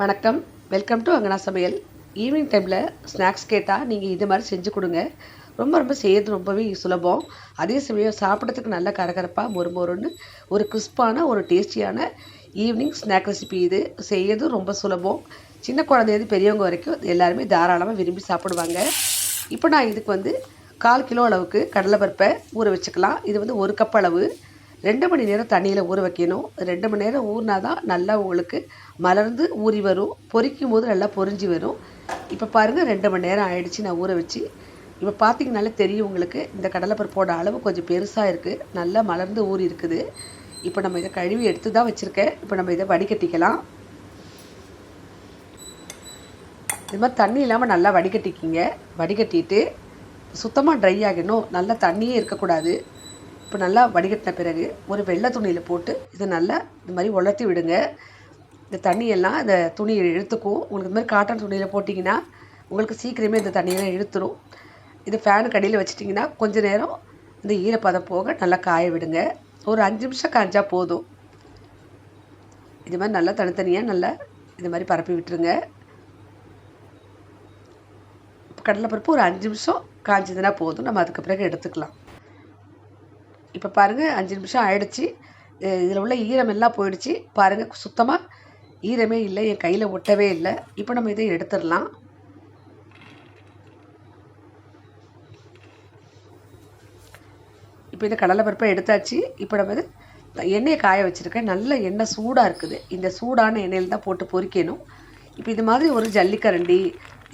வணக்கம். Welcome to அங்கனா சமையல். Evening டைமில் ஸ்நாக்ஸ் கேட்டால் நீங்கள் இது மாதிரி செஞ்சு கொடுங்க. ரொம்ப ரொம்ப செய்யறது ரொம்பவே சுலபம். அதே சமயம் சாப்பிட்றதுக்கு நல்ல கரகரப்பாக மொறு மொறுன்னு ஒரு கிறிஸ்பான ஒரு டேஸ்டியான ஈவினிங் ஸ்நாக் ரெசிபி இது. செய்யறதும் ரொம்ப சுலபம். சின்ன குழந்தையிலேருந்து பெரியவங்க வரைக்கும் எல்லாருமே தாராளமாக விரும்பி சாப்பிடுவாங்க. இப்போ நான் இதுக்கு வந்து கால் கிலோ அளவுக்கு கடலைப்பருப்பை ஊற வச்சுக்கலாம். இது வந்து ஒரு கப் அளவு. ரெண்டு மணி நேரம் தண்ணியில் ஊற வைக்கணும். ரெண்டு மணி நேரம் ஊறினா தான் நல்லா உங்களுக்கு மலர்ந்து ஊறி வரும். பொரிக்கும் போது நல்லா பொறிஞ்சு வரும். இப்போ பாருங்கள் ரெண்டு மணி நேரம் ஆயிடுச்சு நான் ஊற வச்சு. இப்போ பார்த்தீங்கனாலே தெரியும் உங்களுக்கு இந்த கடலைப்பருப்போட அளவு கொஞ்சம் பெருசாக இருக்குது நல்லா மலர்ந்து ஊறி இருக்குது. இப்போ நம்ம இதை கழுவி எடுத்து தான் வச்சுருக்கேன். இப்போ நம்ம இதை வடிகட்டிக்கலாம். இது மாதிரி தண்ணி இல்லாமல் நல்லா வடிகட்டிக்கிங்க. வடிகட்டிட்டு சுத்தமாக ட்ரை ஆகணும். நல்லா தண்ணியே இருக்கக்கூடாது. இப்போ நல்லா வடிகட்டின பிறகு ஒரு வெள்ளை துணியில் போட்டு இதை நல்லா இது மாதிரி உலர்த்தி விடுங்க. இந்த தண்ணியெல்லாம் இந்த துணியை இழுத்துக்கும். உங்களுக்கு இது மாதிரி காட்டன் துணியில் போட்டிங்கன்னா உங்களுக்கு சீக்கிரமே இந்த தண்ணியெல்லாம் இழுத்துரும். இது ஃபேனுக்கு அடியில் வச்சிட்டிங்கன்னா கொஞ்சம் நேரம் இந்த ஈரப்பதம் போக நல்லா காய விடுங்க. ஒரு அஞ்சு நிமிஷம் காய்ஞ்சா போதும். இது மாதிரி நல்லா தனித்தனியாக நல்லா இது மாதிரி பரப்பி விட்டுருங்க. கடலைப்பருப்பு ஒரு அஞ்சு நிமிஷம் காய்ஞ்சதுன்னா போதும். நம்ம அதுக்கு பிறகு எடுத்துக்கலாம். இப்போ பாருங்கள் அஞ்சு நிமிஷம் ஆயிடுச்சு. இதில் உள்ள ஈரம் எல்லாம் போயிடுச்சு. பாருங்கள் சுத்தமாக ஈரமே இல்லை என் கையில் ஒட்டவே இல்லை. இப்போ நம்ம இதை எடுத்துடலாம். இப்போ இந்த கடலைப்பருப்பை எடுத்தாச்சு. இப்போ நம்ம இது எண்ணெயை காய வச்சுருக்கேன். நல்ல எண்ணெய் சூடாக இருக்குது. இந்த சூடான எண்ணெயில் தான் போட்டு பொறிக்கணும். இப்போ இது மாதிரி ஒரு ஜல்லிக்கரண்டி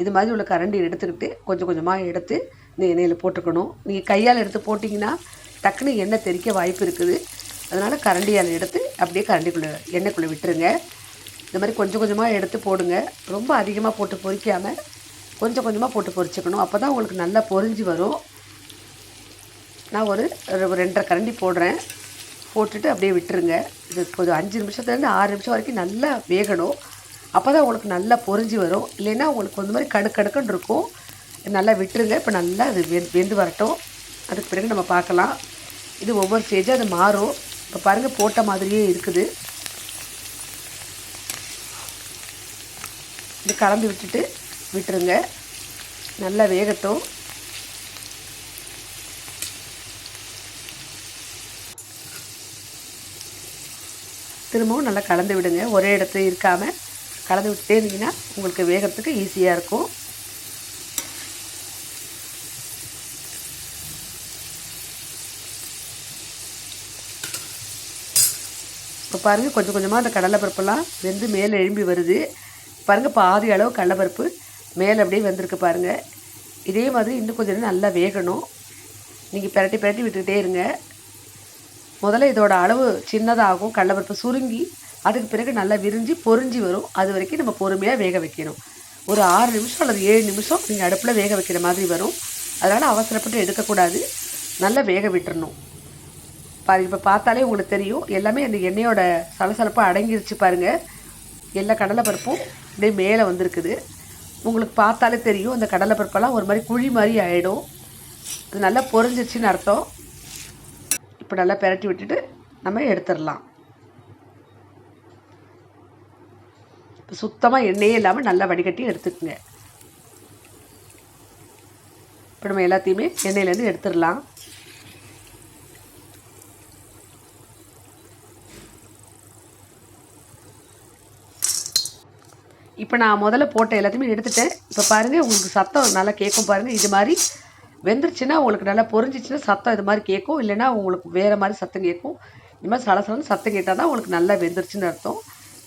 இது மாதிரி உள்ள கரண்டி எடுத்துக்கிட்டு கொஞ்சம் கொஞ்சமாக எடுத்து இந்த எண்ணெயில் போட்டுக்கணும். நீங்கள் கையால் எடுத்து போட்டிங்கன்னா டக்குன்னு எண்ணெய் தெறிக்க வாய்ப்பு இருக்குது. அதனால் கரண்டியால் எடுத்து அப்படியே கரண்டிக்குள்ளே எண்ணெய்க்குள்ளே விட்டுருங்க. இந்த மாதிரி கொஞ்சம் கொஞ்சமாக எடுத்து போடுங்க. ரொம்ப அதிகமாக போட்டு பொரிக்காமல் கொஞ்சம் கொஞ்சமாக போட்டு பொறிச்சிக்கணும். அப்போ தான் உங்களுக்கு நல்லா பொரிஞ்சு வரும். நான் ஒரு ரெண்டரை கரண்டி போடுறேன். போட்டுட்டு அப்படியே விட்டுருங்க. இது கொஞ்சம் அஞ்சு நிமிஷத்துலேருந்து ஆறு நிமிஷம் வரைக்கும் நல்லா வேகணும். அப்போ தான் உங்களுக்கு நல்லா பொரிஞ்சு வரும். இல்லைன்னா உங்களுக்கு வந்து மாதிரி கடுக்கடுக்குன்னு இருக்கும். நல்லா விட்டுருங்க. இப்போ நல்லா அது வெந்து வரட்டும். அதுக்கு பிறகு நம்ம பார்க்கலாம். இது ஒவ்வொரு ஸ்டேஜாக அது மாறும். இப்போ பாருங்கள் போட்ட மாதிரியே இருக்குது. இது கலந்து விட்டுட்டு விட்டுருங்க. நல்லா வேகட்டும். திரும்பவும் நல்லா கலந்து விடுங்க. ஒரே இடத்துல இருக்காமல் கலந்து விட்டுட்டே இருந்தீங்கன்னா உங்களுக்கு வேகிறதுக்கு ஈஸியாக இருக்கும். இப்போ பாருங்கள் கொஞ்சம் கொஞ்சமாக அந்த கடலைப்பருப்பெல்லாம் வெந்து மேலே எழும்பி வருது. பாருங்கள் பாதி அளவு கடலைப்பருப்பு மேலே அப்படியே வந்திருக்கு பாருங்கள் இதே மாதிரி இன்னும் கொஞ்சம் நேரம் நல்லா வேகணும். நீங்கள் பிரட்டி பிரட்டி விட்டுக்கிட்டே இருங்க. முதல்ல இதோட அளவு சின்னதாகும் கடலைப்பருப்பு சுருங்கி அதுக்கு பிறகு நல்லா விரிஞ்சு பொறிஞ்சி வரும். அது வரைக்கும் நம்ம பொறுமையாக வேக வைக்கணும். ஒரு ஆறு நிமிஷம் அல்லது ஏழு நிமிஷம் நீங்கள் அடுப்பில் வேக வைக்கிற மாதிரி வரும். அதனால் அவசரப்பட்டு எடுக்கக்கூடாது. நல்லா வேக விட்டுறணும். பாரு இப்போ பார்த்தாலே உங்களுக்கு தெரியும். எல்லாமே அந்த எண்ணெயோட சலசலப்பாக அடங்கிருச்சு பாருங்கள் எல்லா கடலைப்பருப்பும் அப்படியே மேலே வந்திருக்குது. உங்களுக்கு பார்த்தாலே தெரியும் அந்த கடலைப்பருப்பெல்லாம் ஒரு மாதிரி குழி மாதிரி ஆகிடும் அது நல்லா பொறிஞ்சிருச்சுன்னு அர்த்தம். இப்போ நல்லா பெரட்டி விட்டுட்டு நம்ம எடுத்துடலாம். இப்போ சுத்தமாக எண்ணெயே இல்லாமல் நல்லா வடிகட்டி எடுத்துக்கோங்க. இப்போ நம்ம எல்லாத்தையுமே எண்ணெயிலேருந்து எடுத்துடலாம். இப்போ நான் முதல்ல போட்ட எல்லாத்தையுமே எடுத்துட்டேன். இப்போ பாருங்கள் உங்களுக்கு சத்தம் நல்லா கேட்கும் பாருங்கள் இது மாதிரி வெந்துருச்சுன்னா உங்களுக்கு நல்லா பொறிஞ்சிச்சுன்னா சத்தம் இது மாதிரி கேட்கும் இல்லைன்னா உங்களுக்கு வேறு மாதிரி சத்தம் கேட்கும் இது மாதிரி சலசலன்னு சத்தம் கேட்டால் தான் உங்களுக்கு நல்லா வெந்துருச்சுன்னு அர்த்தம்.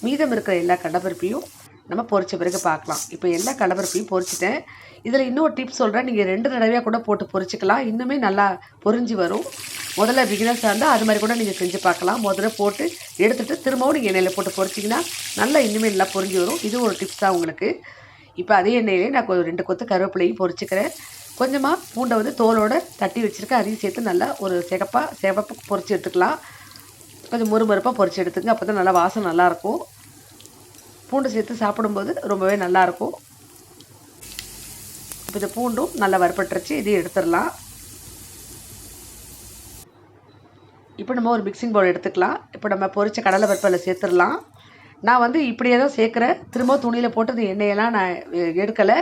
மீதம் இருக்கிற எல்லா கடலைப்பருப்பையும் நம்ம பொரிச்ச பிறகு பார்க்கலாம். இப்போ எல்லா கடலைப்பருப்பையும் பொரிச்சிட்டேன் இதில் இன்னொரு டிப்ஸ் சொல்கிறேன் நீங்கள் ரெண்டு தடவையாக கூட போட்டு பொறிச்சிக்கலாம். இன்னுமே நல்லா பொரிஞ்சு வரும். முதல்ல பிகினர்ஸாக இருந்தால் அது மாதிரி கூட நீங்கள் செஞ்சு பார்க்கலாம். முதல்ல போட்டு எடுத்துகிட்டு திரும்பவும் நீங்கள் எண்ணெயில் போட்டு பொறிச்சிங்கன்னா நல்லா இன்னுமே நல்லா பொறிஞ்சு வரும். இது ஒரு டிப்ஸ் தான் உங்களுக்கு. இப்போ அதே எண்ணெயிலே நான் ரெண்டு கொத்து கருவேப்பிலையும் பொறிச்சிக்கிறேன். கொஞ்சமாக பூண்டை வந்து தோலோடு தட்டி வச்சுருக்கேன். அதையும் சேர்த்து நல்லா ஒரு சிகப்பாக சிவப்பு பொரிச்சு எடுத்துக்கலாம். கொஞ்சம் முறுமுறுப்பாக பொறிச்சு எடுத்துங்க. அப்போ தான் நல்லா வாசம் நல்லாயிருக்கும் பூண்டு சேர்த்து சாப்பிடும்போது ரொம்பவே நல்லாயிருக்கும். இப்போ இந்த பூண்டும் நல்லா வறுப்பட்டுருச்சு இதையும் எடுத்துடலாம். இப்போ நம்ம ஒரு மிக்சிங் பவுல் எடுத்துக்கலாம். இப்போ நம்ம பொரிச்ச கடலை பருப்பில் சேர்த்துடலாம். நான் வந்து இப்படியே தான் சேர்க்குறேன். திரும்ப துணியில் போட்டு இந்த எண்ணெயெல்லாம் நான் எடுக்கலை.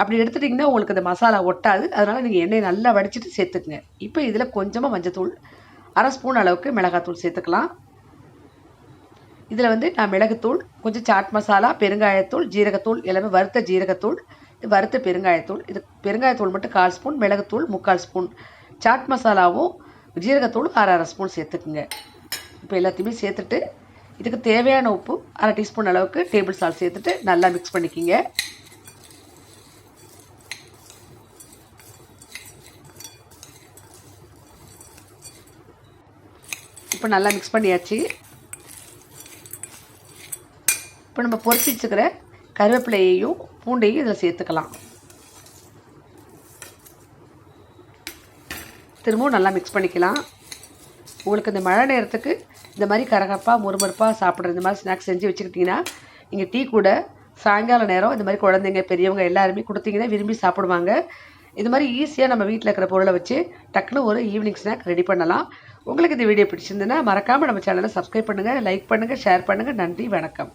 அப்படி எடுத்துட்டிங்கன்னா உங்களுக்கு இந்த மசாலா ஒட்டாது. அதனால் நீங்கள் எண்ணெயை நல்லா வடிச்சிட்டு சேர்த்துக்குங்க. இப்போ இதில் கொஞ்சமாக மஞ்சத்தூள் அரை ஸ்பூன் அளவுக்கு மிளகாத்தூள் சேர்த்துக்கலாம். இதில் வந்து நான் மிளகுத்தூள் கொஞ்சம் சாட் மசாலா பெருங்காயத்தூள் ஜீரகத்தூள் எல்லாமே வறுத்த ஜீரகத்தூள் இது வறுத்த பெருங்காயத்தூள். இது பெருங்காயத்தூள் மட்டும் கால் ஸ்பூன் மிளகுத்தூள் முக்கால் ஸ்பூன். சாட் மசாலாவும் ஜீரகத்தூள் அரை அரை ஸ்பூன் சேர்த்துக்குங்க. இப்போ எல்லாத்தையுமே சேர்த்துட்டு இதுக்கு தேவையான உப்பு அரை டீஸ்பூன் அளவுக்கு டேபிள் சால்ட் சேர்த்துட்டு நல்லா மிக்ஸ் பண்ணிக்கிங்க. இப்போ நல்லா மிக்ஸ் பண்ணியாச்சு. இப்போ நம்ம பொறிச்சு வச்சுக்கிற கருவேப்பிலையையும் பூண்டையும் இதில் சேர்த்துக்கலாம். திரும்பவும் நல்லா மிக்ஸ் பண்ணிக்கலாம். உங்களுக்கு இந்த மழை நேரத்துக்கு இந்த மாதிரி கரகரப்பாக முறுமுறுப்பாக சாப்பிட்ற இந்த மாதிரி ஸ்நாக்ஸ் செஞ்சு வச்சுக்கிட்டிங்கன்னா நீங்கள் டீ கூட சாயங்கால நேரம் இந்த மாதிரி குழந்தைங்க பெரியவங்க எல்லாருமே கொடுத்தீங்கன்னா விரும்பி சாப்பிடுவாங்க. இது மாதிரி ஈஸியாக நம்ம வீட்டில் இருக்கிற பொருளை வச்சு டக்குன்னு ஒரு ஈவினிங் ஸ்நாக் ரெடி பண்ணலாம். உங்களுக்கு இந்த வீடியோ பிடிச்சிருந்துன்னா மறக்காமல் நம்ம சேனலை சப்ஸ்கிரைப் பண்ணுங்கள் லைக் பண்ணுங்கள் ஷேர் பண்ணுங்கள் நன்றி வணக்கம்.